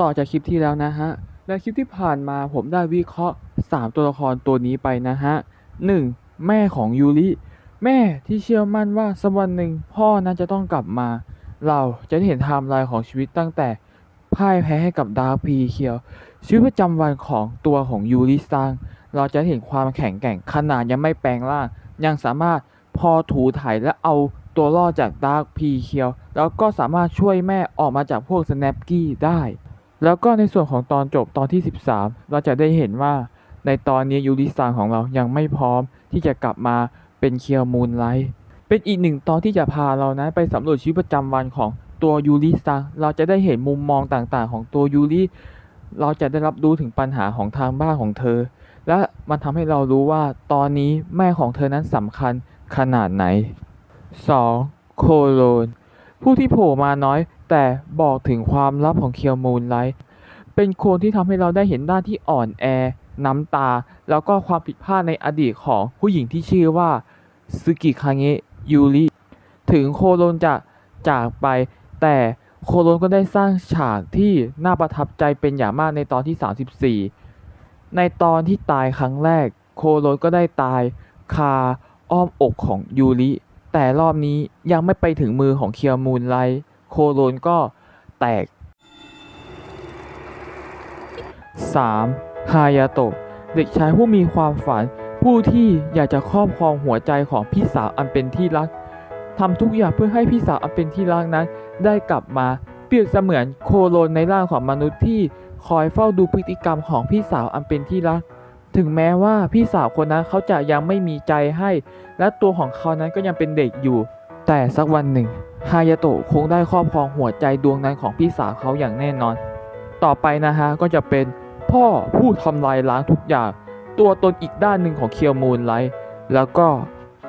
ต่อจากคลิปที่แล้วนะฮะในคลิปที่ผ่านมาผมได้วิเคราะห์ 3 ตัวละครตัวนี้ไปนะฮะ 1. แม่ของยูริ แม่ที่เชื่อมั่นว่าสักวันหนึ่งพ่อนั้นจะต้องกลับมา เราจะได้เห็นไทม์ไลน์ของชีวิตตั้งแต่พ่ายแพ้ให้กับดาร์คพีเคียว ชีวิตประจำวันของตัวของยูริซังเราจะเห็นความแข็งแกร่งขนาดยังไม่แปลงร่าง ยังสามารถพอถูถ่ายและเอาตัวรอดจากดาร์คพีเคียว แล้วก็สามารถช่วยแม่ออกมาจากพวกสแนปกี้ได้ แล้วก็ในส่วนของตอนจบตอนที่ 13 เราจะได้เห็นว่าในตอนนี้ยูริซังของเรายังไม่พร้อมที่จะกลับมาเป็นเคียวมูนไลท์เป็นอีกหนึ่งตอนที่จะพาเรานะไปสำรวจชีวิตประจำวันของตัวยูริซังเราจะได้เห็นมุมมองต่างๆ ของตัวยูริเราจะได้รับรู้ถึงปัญหาของทางบ้านของเธอ และมันทำให้เรารู้ว่าตอนนี้แม่ของเธอนั้นสำคัญขนาดไหน 2. โคโลน ผู้ที่โผล่มาน้อย แต่บอกถึงความลับของเคียวมูนไลท์เป็นคนที่ทำให้เราได้เห็นด้านที่อ่อนแอ น้ำตา แล้วก็ความผิดพลาดในอดีตของผู้หญิงที่ชื่อว่าซึกิคาเงะยูริถึงโคโลนจะจากไป แต่โคโลนก็ได้สร้างฉากที่น่าประทับใจเป็นอย่างมากในตอนที่ 34 ในตอนที่ตายครั้งแรก โคโลนก็ได้ตายคาอ้อมอกของยูริ แต่รอบนี้ยังไม่ไปถึงมือของเคียวมูนไลท์โคโลนก็แตก 3. ฮายาโตะเด็กชายผู้มีความฝัน ผู้ที่อยากจะครอบครองหัวใจของพี่สาวอันเป็นที่รักทำทุกอย่างเพื่อให้พี่สาวอันเป็นที่รักนั้น ได้กลับมาเปรียบเสมือนโคโลนในร่างของมนุษย์ที่คอยเฝ้าดูพฤติกรรมของพี่สาวอันเป็นที่รัก ถึงแม้ว่าพี่สาวคนนั้นเขาจะยังไม่มีใจให้ และตัวของเขานั้นก็ยังเป็นเด็กอยู่ แต่สักวันหนึ่งฮายาโตะคงได้ครอบครองหัวใจดวงนั้นของพี่สาวเขาอย่างแน่นอน ต่อไปนะฮะก็จะเป็นพ่อผู้ทำลายล้างทุกอย่าง ตัวตนอีกด้านหนึ่งของเคียวมูนไลท์แล้วก็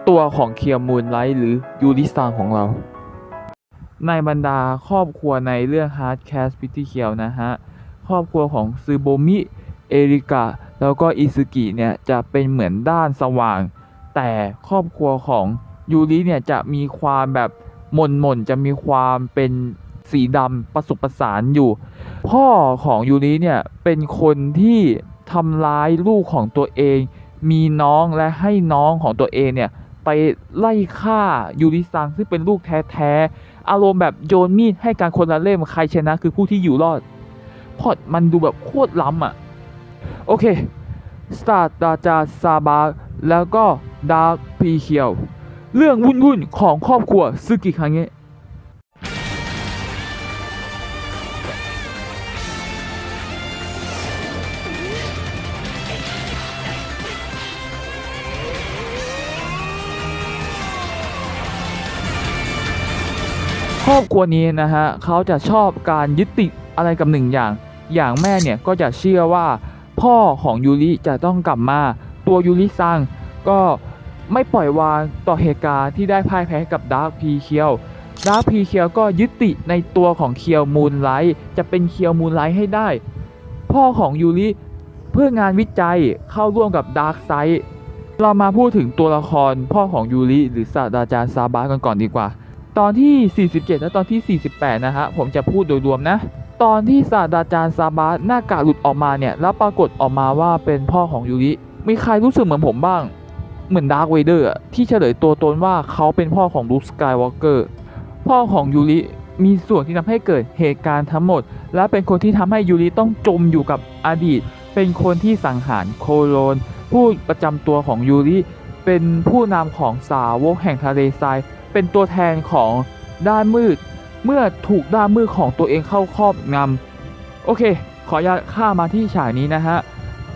ตัวของเคียวมูนไลท์หรือยูริซังของเรา ในบรรดาครอบครัวในเรื่อง Hard Cast p i t เคียวนะฮะ ครอบครัวของซึโบมิ เอริกะ แล้วก็อิซึกิเนี่ยจะเป็นเหมือนด้านสว่าง แต่ครอบครัวของยูริเนี่ยจะมีความแบบหม่นหม่นจะมีความเป็นสีดำประสบประสานอยู่ พ่อของยูริเนี่ยเป็นคนที่ทำร้ายลูกของตัวเอง มีน้องและให้น้องของตัวเองเนี่ยไปไล่ฆ่ายูริซังซึ่งเป็นลูกแท้ๆ อารมณ์แบบโยนมีดให้การคนละเล่มใครชนะคือผู้ที่อยู่รอดพอดมันดูแบบโคตรล้ำอะ โอเคสตาร์ตาจาซาบาแล้วก็ดาร์คพีเคียว เรื่องวุ่นๆของครอบครัวซึกิคังเงะครอบครัวนี้นะฮะเขาจะชอบการยึดติดอะไรกับหนึ่งอย่าง อย่างแม่เนี่ยก็จะเชื่อว่า พ่อของยูริจะต้องกลับมา ตัวยูริซังก็ไม่ปล่อยวางต่อเหตุการณ์ที่ได้พ่ายแพ้กับดาร์คพีเคียวดาร์คพีเคียวก็ยึดติในตัวของเคียวมูนไลท์จะเป็นเคียวมูนไลท์ให้ได้ พ่อของยูริเพื่องานวิจัยเข้าร่วมกับดาร์คไซด์เรามาพูดถึงตัวละครพ่อของยูริหรือศาสตราจารย์ซาบะกันก่อนดีกว่า ตอนที่ 47 และตอนที่ 48 นะฮะ ผมจะพูดโดยรวมนะ ตอนที่ศาสตราจารย์ซาบะหน้ากากหลุดออกมาเนี่ย แล้วปรากฏออกมาว่าเป็นพ่อของยูริมีใครรู้สึกเหมือนผมบ้าง เหมือนดาร์คเวเดอร์ที่เฉลยตัวตนว่าเขาเป็นพ่อของลูคสกายวอล์กเกอร์พ่อของยูริมีส่วนที่ทำให้เกิดเหตุการณ์ทั้งหมด และเป็นคนที่ทำให้ยูริต้องจมอยู่กับอดีต เป็นคนที่สังหารโคโลน ผู้ประจำตัวของยูริเป็นผู้นำของสาวกแห่งทะเลทราย เป็นตัวแทนของด้านมืด เมื่อถูกด้านมืดของตัวเองเข้าครอบงำโอเค ขออนุญาตข้ามาที่ฉากนี้นะฮะ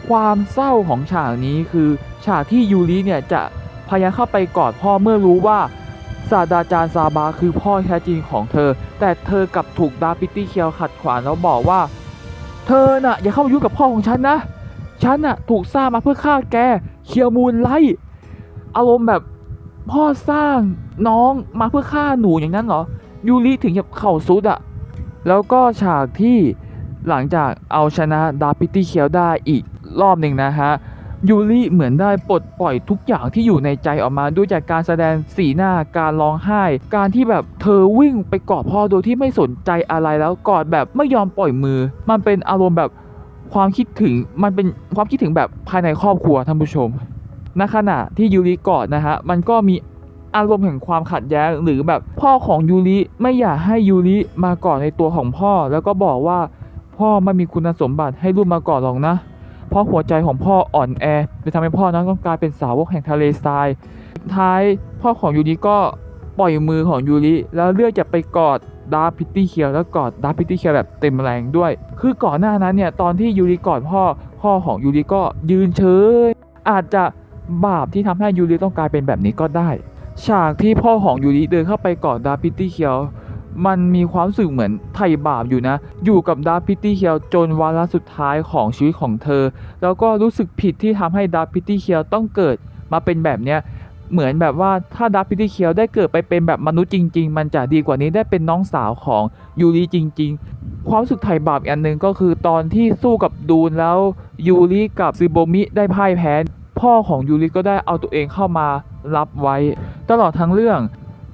ความเศร้าของฉากนี้คือฉากที่ยูริเนี่ยจะพยายามเข้าไปกอดพ่อเมื่อรู้ว่าศาสตราจารย์ซาบาคือพ่อแท้จริงของเธอ แต่เธอกลับถูกดาปิตี้เคียวขัดขวางแล้วบอกว่า เธอน่ะอย่าเข้ามายุ่งกับพ่อของฉันนะ ฉันน่ะถูกสร้างมาเพื่อฆ่าแกเคียวมูลไลท์อารมณ์แบบพ่อสร้างน้องมาเพื่อฆ่าหนูอย่างนั้นเหรอ ยูริถึงกับเข่าซุดอะแล้วก็ฉากที่หลังจากเอาชนะดาร์ปิตี้เคียวได้อีกรอบหนึ่งนะฮะยูริเหมือนได้ปลดปล่อยทุกอย่างที่อยู่ในใจออกมาด้วยจากการแสดงสีหน้าการร้องไห้ การที่แบบเธอวิ่งไปกอดพ่อโดยที่ไม่สนใจอะไรแล้วกอดแบบไม่ยอมปล่อยมือ มันเป็นอารมณ์แบบความคิดถึงมันเป็นความคิดถึงแบบภายในครอบครัวท่านผู้ชมณขณะที่ยูริกอดนะฮะมันก็มี อารมณ์แห่งความขัดแย้งหรือแบบพ่อของยูริไม่อยากให้ยูริมากอดในตัวของพ่อ แล้วก็บอกว่าพ่อไม่มีคุณสมบัติให้ลูกมากอดหรอกนะ เพราะหัวใจของพ่ออ่อนแอจะทำให้พ่อนั้นต้องกลายเป็นสาวกแห่งทะเลทรายท้ายพ่อของยูริก็ปล่อยมือของยูริแล้วเลือกจะไปกอดดาร์พิตตี้เคียวแล้วกอดดาร์พิตตี้เคียวแบบเต็มแรงด้วย คือก่อนหน้านั้นเนี่ยตอนที่ยูริกอดพ่อพ่อของยูริก็ยืนเฉยอาจจะบาปที่ทำให้ยูริต้องกลายเป็นแบบนี้ก็ได้ ฉากที่พ่อของยูริเดินเข้าไปกอดดาพิตตี้เคียว มันมีความรู้สึกเหมือนไถ่บาปอยู่นะ อยู่กับดาพิตตี้เคียวจนวาระสุดท้ายของชีวิตของเธอ แล้วก็รู้สึกผิดที่ทำให้ดาพิตตี้เคียวต้องเกิดมาเป็นแบบเนี้ยเหมือนแบบว่าถ้าดาพิตตี้เคียวได้เกิดไปเป็นแบบมนุษย์จริง ๆ มันจะดีกว่านี้ได้เป็นน้องสาวของยูริจริง ๆ ความสึกไถ่บาปอีกอันหนึ่งก็คือตอนที่สู้กับดูนแล้วยูริกับซึโบมิได้พ่ายแพ้ พ่อของยูริก็ได้เอาตัวเองเข้ามา รับไว้ ตลอดทั้งเรื่อง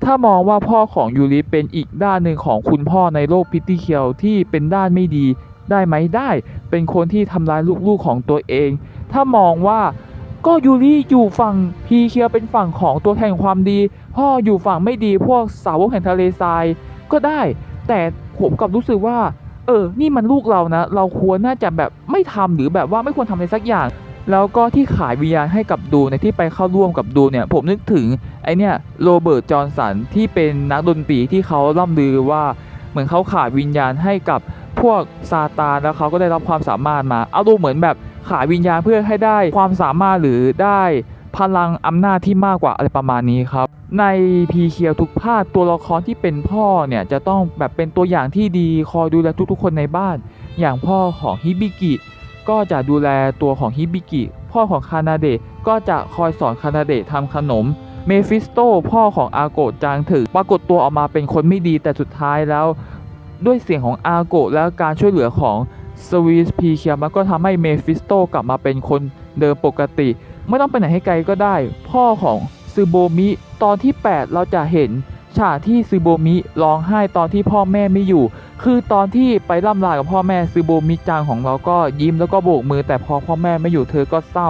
ถ้ามองว่าพ่อของยูริเป็นอีกด้านหนึ่งของคุณพ่อในโลกพิตตี้เคียวที่เป็นด้านไม่ดีได้ไหมได้ เป็นคนที่ทำร้ายลูกๆของตัวเอง ถ้ามองว่าก็ยูริอยู่ฝั่งพีเคียวเป็นฝั่งของตัวแทนความดี พ่ออยู่ฝั่งไม่ดีพวกสาวกแห่งทะเลทรายก็ได้ แต่ผมกับรู้สึกว่า เออ นี่มันลูกเรานะ เราควรน่าจะแบบไม่ทำหรือแบบว่าไม่ควรทำอะไรสักอย่าง แล้วก็ที่ขายวิญญาณให้กับดูในที่ไปเข้าร่วมกับดูเนี่ย ผมนึกถึงไอเนี่ยโรเบิร์ตจอห์นสันที่เป็นนักดนตรีที่เขาล่ำลือว่าเหมือนเขาขายวิญญาณให้กับพวกซาตานแล้วเขาก็ได้รับความสามารถมาเอาดูเหมือนแบบขายวิญญาณเพื่อให้ได้ความสามารถหรือได้พลังอำนาจที่มากกว่าอะไรประมาณนี้ครับ ในพีเคียวทุกภาคตัวละครที่เป็นพ่อเนี่ยจะต้องแบบเป็นตัวอย่างที่ดีคอยดูแลทุกๆ คนในบ้าน อย่างพ่อของฮิบิกิ ก็จะดูแลตัวของฮิบิกิ พ่อของคานาเดะก็จะคอยสอนคานาเดะทำขนม เมฟิสโตพ่อของอาโกะจางถึงปรากฏตัวออกมาเป็นคนไม่ดีแต่สุดท้ายแล้ว ด้วยเสียงของอาโกะและการช่วยเหลือของสวีสพีเคียมันก็ทำให้เมฟิสโตกลับมาเป็นคนเดิมปกติ ไม่ต้องไปไหนให้ไกลก็ได้ พ่อของซึโบมิตอนที่ 8 เราจะเห็นฉากที่ซึโบมิร้องไห้ตอนที่พ่อแม่ไม่อยู่ คือตอนที่ไปล่ำลากับพ่อแม่ซึโบมิจังของเราก็ยิ้มแล้วก็โบกมือ แต่พอพ่อแม่ไม่อยู่เธอก็เศร้า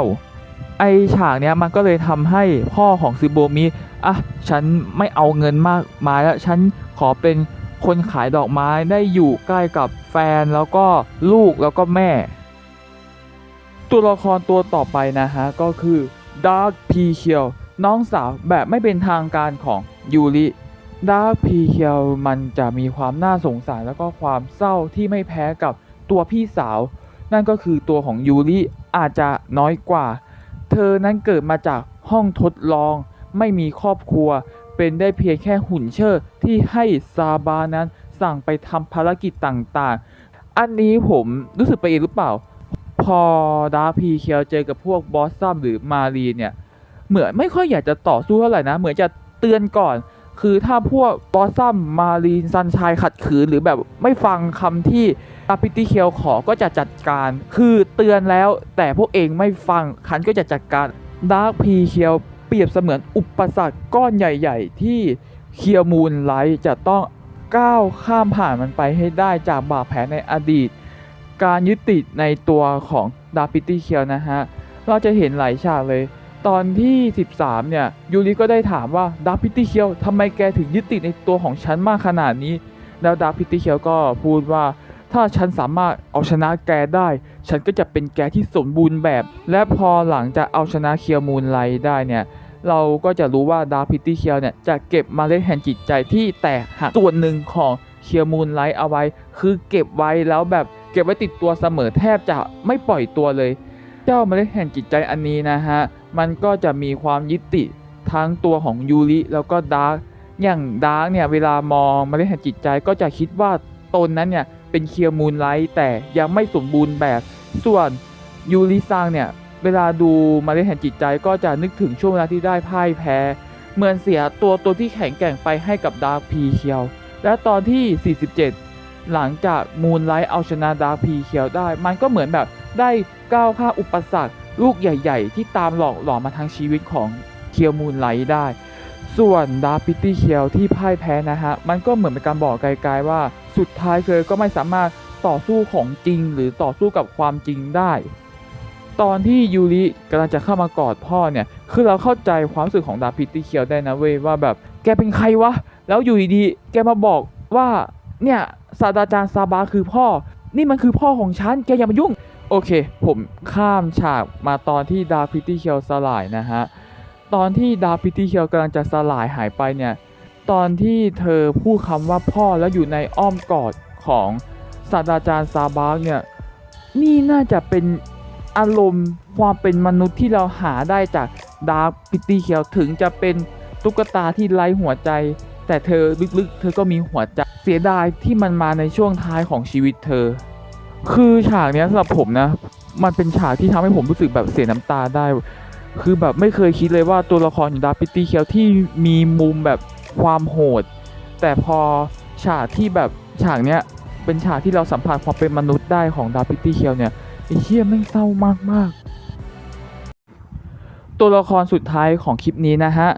ไอฉากเนี้ยมันก็เลยทำให้พ่อของซึโบมิอะฉันไม่เอาเงินมากมายแล้วฉันขอเป็นคนขายดอกไม้ได้อยู่ใกล้กับแฟนแล้วก็ลูกแล้วก็แม่ ตัวละครตัวต่อไปนะฮะก็คือดาร์ p พีเคียวน้องสาวแบบไม่เป็นทางการของยูริ ดาร์ p พีเคียวมันจะมีความน่าสงสารแล้วก็ความเศร้าที่ไม่แพ้กับตัวพี่สาว นั่นก็คือตัวของยูริอาจจะน้อยกว่า เธอนั้นเกิดมาจากห้องทดลอง ไม่มีครอบครัว เป็นได้เพียงแค่หุ่นเชิดที่ให้ซาบานั้นสั่งไปทำภารกิจต่างๆ อันนี้ผมรู้สึกไปเองหรือเปล่า พอดาร์พีเคียวเจอกับพวกบอสซัมหรือมารีเนี่ยเหมือนไม่ค่อยอยากจะต่อสู้เท่าไหร่นะ เหมือนจะเตือนก่อน คือถ้าพวกบอสซัมมารีนซันชายขัดขืน หรือแบบไม่ฟังคำที่ดาพิตี้เคียวขอก็จะจัดการ คือเตือนแล้วแต่พวกเองไม่ฟังคันก็จะจัดการดาร์พีเคียวเปรียบเสมือนอุปสรรคก้อนใหญ่ ๆ ที่เคียวมูนไลท์จะต้องก้าวข้ามผ่านมันไปให้ได้จากบาดแผลในอดีต การยึดติดในตัวของดาร์พิตี้เคียวนะฮะ เราจะเห็นหลายฉากเลย ตอนที่ 13 เนี่ยยูริก็ได้ถามว่าดาร์พิตี้เคียวทำไมแกถึงยึดติดในตัวของฉันมากขนาดนี้ แล้วดาร์พิตี้เคียวก็พูดว่า ถ้าฉันสามารถเอาชนะแกได้ ฉันก็จะเป็นแกที่สมบูรณ์แบบ และพอหลังจากเอาชนะเคียวมูนไลท์ได้เนี่ยเราก็จะรู้ว่าดาร์พิตี้เคียวเนี่ยจะเก็บมาเล็ดแห่งจิตใจที่แตกหักส่วนหนึ่งของเคียวมูนไลท์เอาไว้ คือเก็บไว้แล้วแบบเก็บไว้ติดตัวเสมอแทบจะไม่ปล่อยตัวเลย เจ้าเมล็ดแห่งจิตใจอันนี้นะฮะ มันก็จะมีความยึดติทั้งตัวของยูริแล้วก็ดาร์กอย่างดาร์กเนี่ยเวลามองมาเล็ดแห่งจิตใจก็จะคิดว่าตนนั้นเนี่ยเป็นเคียวมูนไลท์แต่ยังไม่สมบูรณ์แบบส่วนยูริซังเนี่ยเวลาดูมาเล็ดแห่งจิตใจก็จะนึกถึงช่วงเวลาที่ได้พ่ายแพ้ เหมือนเสียตัวตัวที่แข็งแกร่งไปให้กับดาร์คพีเคียวและตอนที่ 47 หลังจากมูนไลท์เอาชนะดาร์คพีเคียวได้ มันก็เหมือนแบบได้ก้าวข้ามอุปสรรค ลูกใหญ่ ๆ ที่ตามหลอกหลอนมาทางชีวิตของเคียวมูนไลท์ได้ ส่วนดาร์พิตตี้เคียวที่พ่ายแพ้นะฮะ มันก็เหมือนเป็นการบอกไกลๆว่าสุดท้ายเธอก็ไม่สามารถต่อสู้ของจริงหรือต่อสู้กับความจริงได้ ตอนที่ยูริกำลังจะเข้ามากอดพ่อเนี่ย คือเราเข้าใจความรู้สึกของดาร์พิตตี้เคียวได้นะเว้ยว่าแบบแกเป็นใครวะ แล้วอยู่ดีๆแกมาบอกว่าเนี่ยศาสตราจารย์ซาบาคือพ่อ นี่มันคือพ่อของฉันแกอย่ามายุ่ง โอเค ผมข้ามฉากมาตอนที่ดาร์พิตตี้เคียวสลายนะฮะ ตอนที่ดาร์พิตตี้เคียวกำลังจะสลายหายไปเนี่ย ตอนที่เธอพูดคำว่าพ่อแล้วอยู่ในอ้อมกอดของศาสตราจารย์ซาบาร์กเนี่ย นี่น่าจะเป็นอารมณ์ความเป็นมนุษย์ที่เราหาได้จากดาร์พิตตี้เคียวถึงจะเป็นตุ๊กตาที่ไร้หัวใจ แต่เธอลึกๆ เธอก็มีหัวใจเสียดายที่มันมาในช่วงท้ายของชีวิตเธอ คือฉากเนี้ยสำหรับผมนะ มันเป็นฉากที่ทำให้ผมรู้สึกแบบเสียน้ำตาได้ คือแบบไม่เคยคิดเลยว่าตัวละครของดาร์พิตตี้เคียวที่มีมุมแบบความโหด แต่พอฉากที่แบบฉากเนี้ยเป็นฉากที่เราสัมผัสความเป็นมนุษย์ได้ของดาร์พิตตี้เคียวเนี่ยไอ้เชี่ยแม่งเศร้ามากมากตัวละครสุดท้ายของคลิปนี้นะฮะ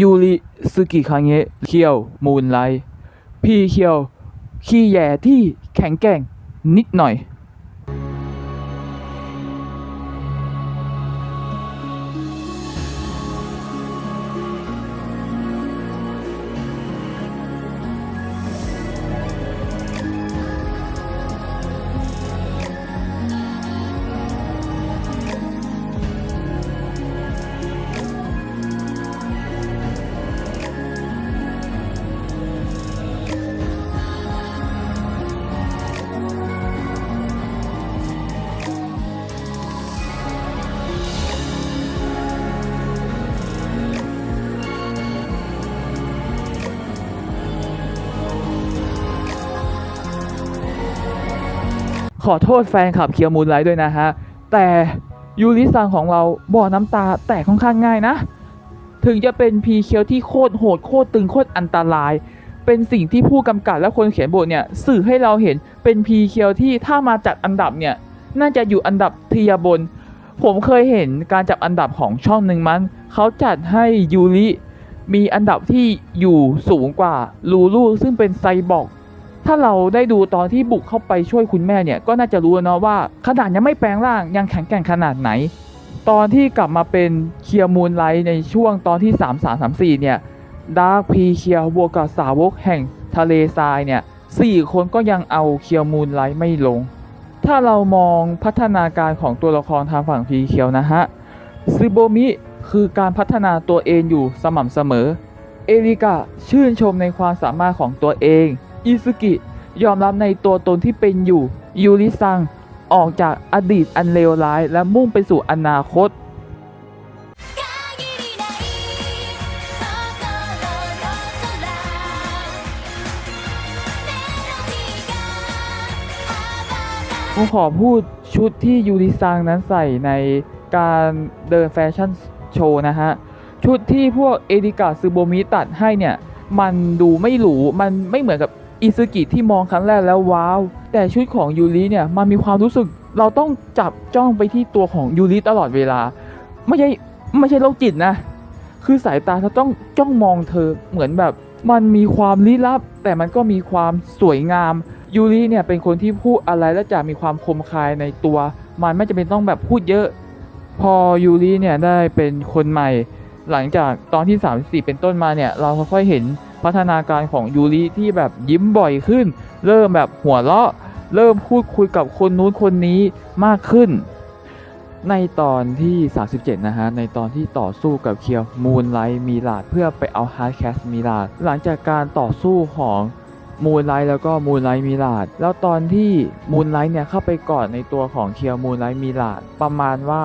ยูริซึกิคังเงะเคียวมูนไลพี่เคียวขี้แย่ที่แข็งแกร่ง นิดหน่อย อโทษแฟนคลับเคียวมูนไลด้วยนะฮะ แต่ยูริซังของเราบ่อน้ำตาแตกค่อนข้างง่ายนะ ถึงจะเป็นพีเคียวที่โคตรโหดโคตรตึงโคตรอันตราย เป็นสิ่งที่ผู้กำกับและคนเขียนบทเนี่ยสื่อให้เราเห็นเป็นพีเคียวที่ถ้ามาจัดอันดับเนี่ยน่าจะอยู่อันดับเทียบน ผมเคยเห็นการจับอันดับของช่องหนึ่งมันเขาจัดให้ยูริมีอันดับที่อยู่สูงกว่าลูลูซึ่งเป็นไซบอร์ก ถ้าเราได้ดูตอนที่บุกเข้าไปช่วยคุณแม่เนี่ย ก็น่าจะรู้นะว่าขนาดยังไม่แปลงร่างยังแข็งแกร่งขนาดไหน ตอนที่กลับมาเป็นเคียร์มูนไลท์ในช่วงตอนที่ 3 3 3 4 เนี่ยดาร์คพีเคียร์บวกกับสาวกแห่งทะเลทรายเนี่ยสี่คนก็ยังเอาเคียร์มูนไลท์ไม่ลง ถ้าเรามองพัฒนาการของตัวละครทางฝั่งพีเคียวนะฮะซึโบมิคือการพัฒนาตัวเองอยู่สม่ำเสมอ เอริกะชื่นชมในความสามารถของตัวเอง อิสุกิยอมรับในตัวตนที่เป็นอยู่ยูริซังออกจากอดีตอันเลวร้าย และมุ่งไปสู่อนาคต ผมขอพูดชุดที่ยูริซังนั้นใส่ในการเดินแฟชั่นโชว์นะฮะ ชุดที่พวกเอดิกาซูโบมิตัดให้เนี่ย มันดูไม่หรู มันไม่เหมือนกับ อิซึกิที่มองครั้งแรกแล้วว้าว แต่ชุดของยูริเนี่ยมันมีความรู้สึกเราต้องจับจ้องไปที่ตัวของยูริตลอดเวลา ไม่ใช่ไม่ใช่โรคจิตนะ คือสายตาเราต้องจ้องมองเธอเหมือนแบบ มันมีความลี้ลับ แต่มันก็มีความสวยงามยูริเนี่ยเป็นคนที่พูดอะไรแล้วจะมีความคมคายในตัว มันไม่จำเป็นต้องแบบพูดเยอะ พอยูริเนี่ยได้เป็นคนใหม่ หลังจากตอนที่ 34 เป็นต้นมาเนี่ยเราค่อยๆเห็น พัฒนาการของยูริที่แบบยิ้มบ่อยขึ้น เริ่มแบบหัวเราะ เริ่มพูดคุยกับคนนู้นคนนี้มากขึ้น ในตอนที่ 37 นะฮะ ในตอนที่ต่อสู้กับเคียวมูนไลท์มีลาดเพื่อไปเอาฮาร์ดแคสมีลาดหลังจากการต่อสู้ของมูนไลท์แล้วก็มูนไลท์มีลาดแล้วตอนที่มูนไลท์เนี่ยเข้าไปกอดในตัวของเคียวมูนไลท์มีลาดประมาณว่า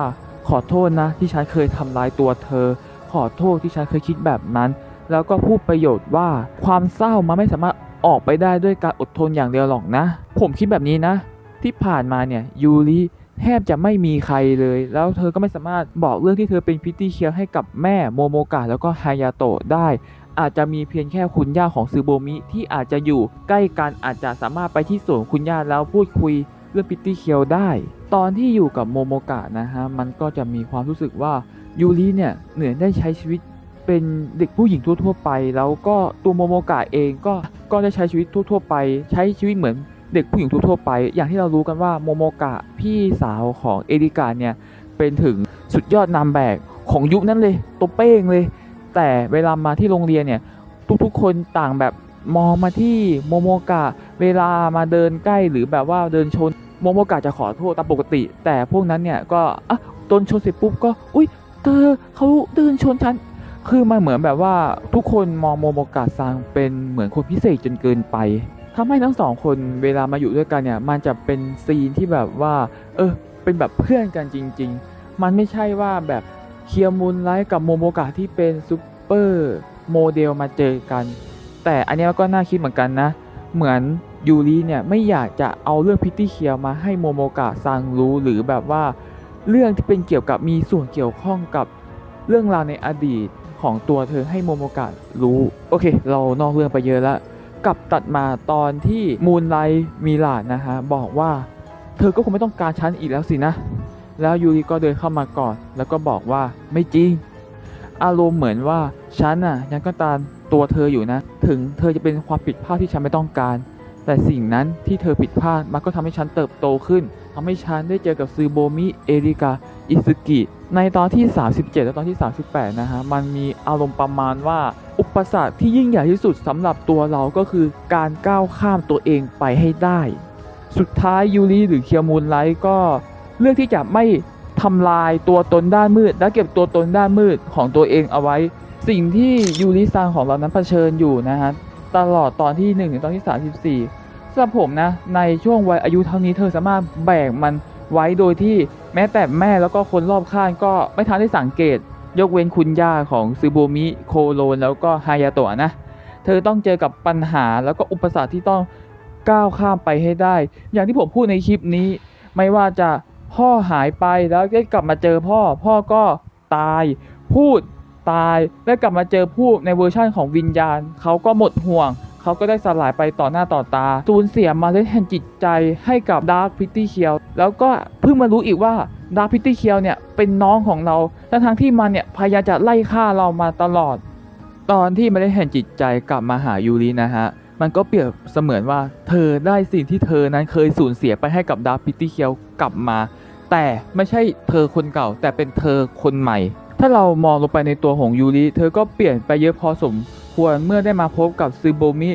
ขอโทษนะที่ฉันเคยทำร้ายตัวเธอ ขอโทษที่ฉันเคยคิดแบบนั้น แล้วก็พูดประโยชน์ว่าความเศร้ามันไม่สามารถออกไปได้ด้วยการอดทนอย่างเดียวหรอกนะ ผมคิดแบบนี้นะ ที่ผ่านมาเนี่ยยูริแทบจะไม่มีใครเลย แล้วเธอก็ไม่สามารถบอกเรื่องที่เธอเป็นพิตตี้เคียวให้กับแม่โมโมกะแล้วก็ฮายาโตะได้ อาจจะมีเพียงแค่คุณย่าของซูโบมิที่อาจจะอยู่ใกล้กันอาจจะสามารถไปที่สวนคุณย่าแล้วพูดคุยเรื่องพิตตี้เคียวได้ ตอนที่อยู่กับโมโมกะนะฮะมันก็จะมีความรู้สึกว่ายูริเนี่ยเหมือนได้ใช้ชีวิต เป็นเด็กผู้หญิงทั่วๆไป แล้วก็ตัวโมโมกะเองก็ก็ได้ใช้ชีวิตทั่ว ๆ ไป ใช้ชีวิตเหมือนเด็กผู้หญิงทั่ว ๆ ไป อย่างที่เรารู้กันว่าโมโมกะพี่สาวของเอริกาเนี่ยเป็นถึงสุดยอดนามแบกของยุคนั้นเลยตัวเป้งเลย แต่เวลามาที่โรงเรียนเนี่ยทุกๆคนต่างแบบมองมาที่โมโมกะเวลามาเดินใกล้หรือแบบว่าเดินชนโมโมกะจะขอโทษตามปกติ แต่พวกนั้นเนี่ยก็อะโดนชนเสร็จปุ๊บก็ อุ้ยเธอเขาเดินชนฉัน คือมันเหมือนแบบว่าทุกคนมองโมโมกะซังเป็นเหมือนคนพิเศษจนเกินไปทำให้ทั้งสองคนเวลามาอยู่ด้วยกันเนี่ยมันจะเป็นซีนที่แบบว่า เออ เป็นแบบเพื่อนกันจริง ๆ มันไม่ใช่ว่าแบบเคียร์มูนไลท์กับโมโมกะที่เป็นซูเปอร์โมเดลมาเจอกัน แต่อันนี้ก็น่าคิดเหมือนกันนะ เหมือนยูริเนี่ยไม่อยากจะเอาเรื่องพิตตี้เคียวมาให้โมโมกะซังรู้หรือแบบว่า เรื่องที่เป็นเกี่ยวกับมีส่วนเกี่ยวข้องกับเรื่องราวในอดีต ของตัวเธอให้โมโมกะรู้ โอเค เรานอกเรื่องไปเยอะล้วกลับตัดมาตอนที่มูนไลมีลาดนะฮะ บอกว่า เธอก็คงไม่ต้องการฉันอีกแล้วสินะ แล้วยูริก็เดินเข้ามาก่อน แล้วก็บอกว่าไม่จริง อารมณ์เหมือนว่าฉันน่ะยังก็ตามตัวเธออยู่นะ ถึงเธอจะเป็นความผิดพลาดที่ฉันไม่ต้องการ แต่สิ่งนั้นที่เธอผิดพลาดมันก็ทำให้ฉันเติบโตขึ้นทำให้ฉันได้เจอกับซูโบมิเอริกา อิซึกิ ในตอนที่ 37 และตอนที่ 38 นะฮะ มันมีอารมณ์ประมาณว่า อุปสรรคที่ยิ่งใหญ่ที่สุดสำหรับตัวเราก็คือการก้าวข้ามตัวเองไปให้ได้ สุดท้ายยูริหรือเคียวมูนไลท์ก็เลือกที่จะไม่ทำลายตัวตนด้านมืด และเก็บตัวตนด้านมืดของตัวเองเอาไว้ สิ่งที่ยูริซังของเรานั้นเผชิญอยู่นะฮะตลอดตอนที่1ถึงตอนที่ 34สำหรับผมนะในช่วงวัยอายุเท่านี้เธอสามารถแบกมัน ไว้โดยที่แม้แต่แม่แล้วก็คนรอบข้างก็ไม่ทันได้สังเกต ยกเว้นคุณย่าของซูโบมิโคโรนแล้วก็ฮายาโตะนะ เธอต้องเจอกับปัญหาแล้วก็อุปสรรคที่ต้องก้าวข้ามไปให้ได้ อย่างที่ผมพูดในคลิปนี้ ไม่ว่าจะพ่อหายไปแล้วได้กลับมาเจอพ่อ พ่อก็ตาย พูดตาย และกลับมาเจอผู้ในเวอร์ชั่นของวิญญาณ เขาก็หมดห่วง เขาก็ได้สลายไปต่อหน้าต่อตาสูญเสียมาเล่นแห่งจิตใจให้กับดาร์คพิตตี้เคียวแล้วก็เพิ่งมารู้อีกว่าดาร์คพิตตี้เคียวเนี่ยเป็นน้องของเราทั้งทั้งที่มันเนี่ยพยายามจะไล่ฆ่าเรามาตลอด ตอนที่มาได้เห็นจิตใจกลับมาหายูรินะฮะมันก็เปรียบเสมือนว่าเธอได้สิ่งที่เธอนั้นเคยสูญเสียไปให้กับดาร์คพิตตี้เคียวกลับมา แต่ไม่ใช่เธอคนเก่า แต่เป็นเธอคนใหม่ถ้าเรามองลงไปในตัวของยูริ เธอก็เปลี่ยนไปเยอะพอสม ควรเมื่อได้มาพบกับซึโบมิ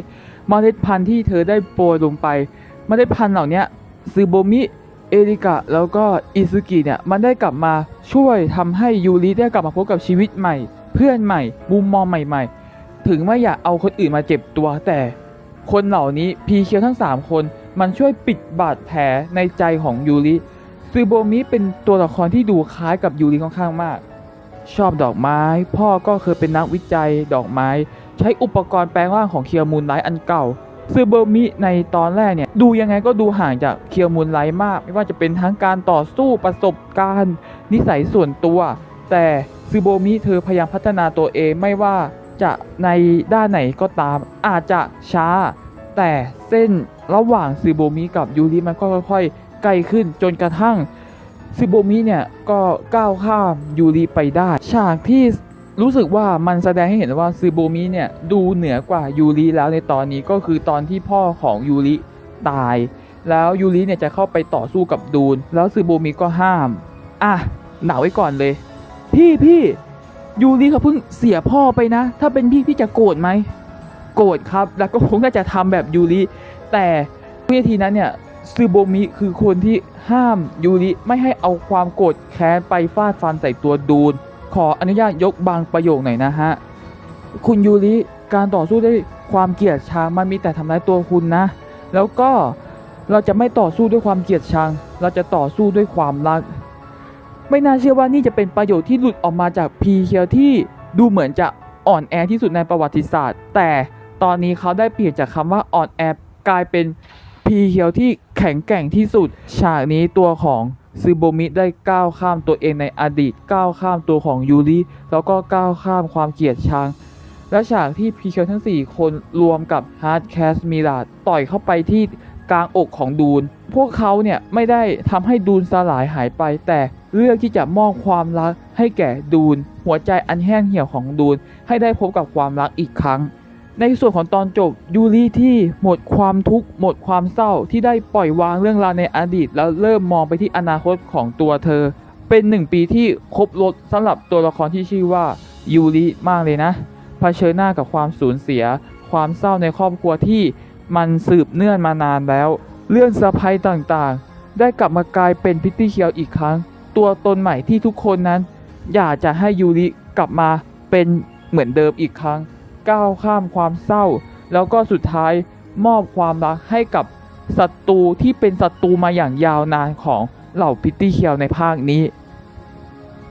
เมล็ดพันธุ์ที่เธอได้โปรยลงไปเมล็ดพันธุ์เหล่านี้ซึโบมิเอริกะแล้วก็อิซุกิเนี่ยมันได้กลับมาช่วยทำให้ยูริได้กลับมาพบกับชีวิตใหม่ เพื่อนใหม่มุมมองใหม่ ๆ ถึงไม่อยากเอาคนอื่นมาเจ็บตัวแต่ คนเหล่านี้พีเคียวทั้ง 3 คน มันช่วยปิดบาดแผลในใจของยูริซูโบมิเป็นตัวละครที่ดูคล้ายกับยูริค่อนข้างมาก ชอบดอกไม้ พ่อก็เคยเป็นนักวิจัยดอกไม้ ใช้อุปกรณ์แปลงร่างของเคียวมูนไลท์อันเก่าซูโบมิในตอนแรกเนี่ยดูยังไงก็ดูห่างจากเคียวมูนไลท์มาก ไม่ว่าจะเป็นทั้งการต่อสู้ประสบการณ์ นิสัยส่วนตัว แต่ซูโบมิเธอพยายามพัฒนาตัวเองไม่ว่าจะในด้านไหนก็ตามอาจจะช้า แต่เส้นระหว่างซูโบมิกับยูริมันก็ค่อยๆใกล้ขึ้นจนกระทั่งซูโบมิเนี่ยก็ก้าวข้ามยูริไปได้ ฉากที่ รู้สึกว่ามันแสดงให้เห็นว่าซูโบมิเนี่ยดูเหนือกว่ายูริแล้วในตอนนี้ก็คือตอนที่พ่อของยูริตาย แล้วยูริเนี่ยจะเข้าไปต่อสู้กับดูน แล้วซูโบมิก็ห้าม อะหนาวไว้ก่อนเลย พี่พี่ยูริเขาเพิ่งเสียพ่อไปนะ ถ้าเป็นพี่พี่จะโกรธไหมโกรธครับ แล้วก็คงน่าจะทำแบบยูริแต่วินาทีนั้นเนี่ยซูโบมิคือคนที่ห้ามยูริไม่ให้เอาความโกรธแค้นไปฟาดฟันใส่ตัวดูน ขออนุญาตยกบางประโยคหน่อยนะฮะ คุณยูริการต่อสู้ด้วยความเกลียดชังมันมีแต่ทำร้ายตัวคุณนะ แล้วก็เราจะไม่ต่อสู้ด้วยความเกลียดชัง เราจะต่อสู้ด้วยความรัก ไม่น่าเชื่อว่านี่จะเป็นประโยชน์ที่หลุดออกมาจากพีเคียวที่ดูเหมือนจะอ่อนแอที่สุดในประวัติศาสตร์ แต่ตอนนี้เขาได้เปลี่ยนจากคำว่าอ่อนแอกลายเป็นพีเคียวที่แข็งแกร่งที่สุด ฉากนี้ตัวของ ซึโบมิได้ก้าวข้ามตัวเองในอดีตก้าวข้ามตัวของยูริแล้วก็ก้าวข้ามความเกลียดชัง และฉากที่พีเคียวทั้ง 4 คนรวมกับฮาร์ดแคสมิลาต่อยเข้าไปที่กลางอกของดูน พวกเขาเนี่ยไม่ได้ทำให้ดูนสลายหายไป แต่เลือกที่จะมอบความรักให้แก่ดูน หัวใจอันแห้งเหี่ยวของดูน ให้ได้พบกับความรักอีกครั้ง ในส่วนของตอนจบยูริที่หมดความทุกข์หมดความเศร้าที่ได้ปล่อยวางเรื่องราวในอดีต แล้วเริ่มมองไปที่อนาคตของตัวเธอ เป็นหนึ่งปีที่ครบรถสำหรับตัวละครที่ชื่อว่ายูริมากเลยนะเผชิญหน้ากับความสูญเสีย ความเศร้าในครอบครัวที่มันสืบเนื่องมานานแล้ว เรื่องเซอร์ไพรส์ต่างๆ ได้กลับมากลายเป็นพิตตี้เคียวอีกครั้ง ตัวตนใหม่ที่ทุกคนนั้น อยากจะให้ยูริกลับมาเป็นเหมือนเดิมอีกครั้ง ก้าวข้ามความเศร้า แล้วก็สุดท้ายมอบความรักให้กับศัตรูที่เป็นศัตรูมาอย่างยาวนานของเหล่าพิตตี้เคียวในภาคนี้